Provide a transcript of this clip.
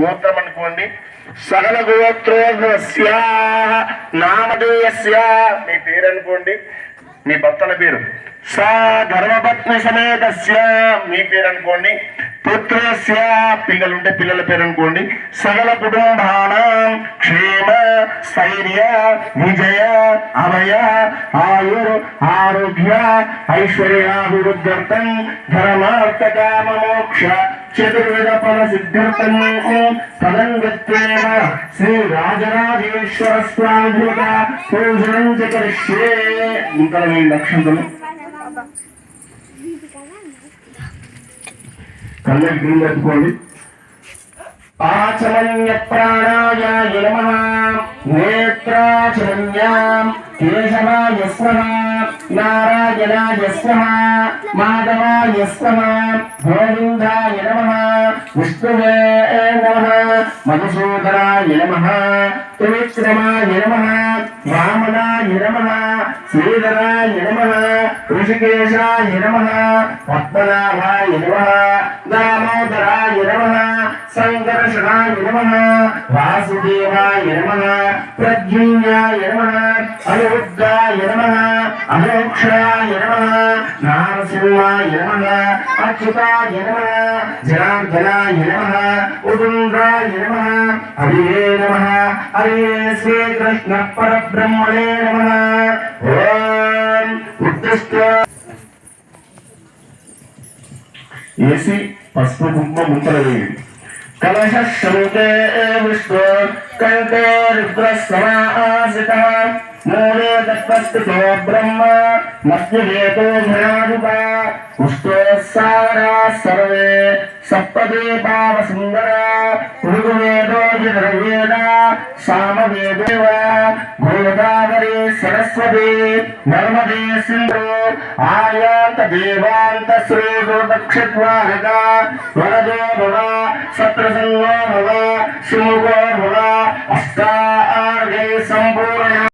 గోత్రం అనుకోండి సకల గోత్రోస్య నామధేయస్య. మీ పేరు అనుకోండి మీ భర్తల పేరు. సా ధర్మపత్ని సమేతస్య. మీ పేరు అనుకోండి పుత్రస్య. పిల్లలుంటే పిల్లల పేరు అనుకోండి సకల కుటుంబాన క్షేమ స్థైర్య విజయ అభయ ఆయుర్ ఆరోగ్య ఐశ్వర్యాభివృద్ధ్యర్థం ధర్మార్థకామ మోక్ష చతుర్వేద ఫల సిద్ధార్థం తదంగత్వేన శ్రీ రాజరాజేశ్వర స్వామి పూజనం చకరిష్యే కరిష్యే ఇంకా కళ్ళకి గ్రీన్ పెట్టుకోండి ఆచమన్య ప్రాణాయ నమ నేత్రాచమన్యాం కేశవాయ స్వహా నారాయణాయ స్వహ మాధవాయ స్వహ గోవిందాయ నమ విష్ణువే నమ మధుసూదనాయ నమ త్రివిక్రమాయ నమ వామనాయ నమ శ్రీధరాయ నమ ఋషికేశాయ నమ పద్మనాభాయ నమ దామోదరాయ నమ సంకర్షణాయ నమ వాసుదేవాయ నమ ప్రద్యుమ్నాయ నమ అనిరుద్ధాయ నమ అమోక్షాయ నమ నారసింహాయ నమ అచ్యుతాయ నమ జనార్దనాయ నమ ఉదుంద్రాయ నమ హరియే నమ హరే శ్రీకృష్ణ పరబ్రహ్మణే నమ. ఓం ఉత్తిష్ట ఏసి పసుపు కుంభ ముంతలు వేయండి. కలశ శంకే విష్ణు కంటే రుద్రస్వమాసిత మూలే తత్వస్థితో బ్రహ్మ మధ్యవేతో ధనాధిప పుష్టోత్సారా సర్వే సప్తదీపావ సుందర ఋగ్వేదో యజుర్వేద సామవేదేవ గోదావరి సరస్వతి నర్మదే సింధు ఆయాంత దేవాంత శ్రీ దక్షిద్వారక వరదో భవ సత్రసంగో భవ శివగో భవ అష్టార్గే సంపూర్ణ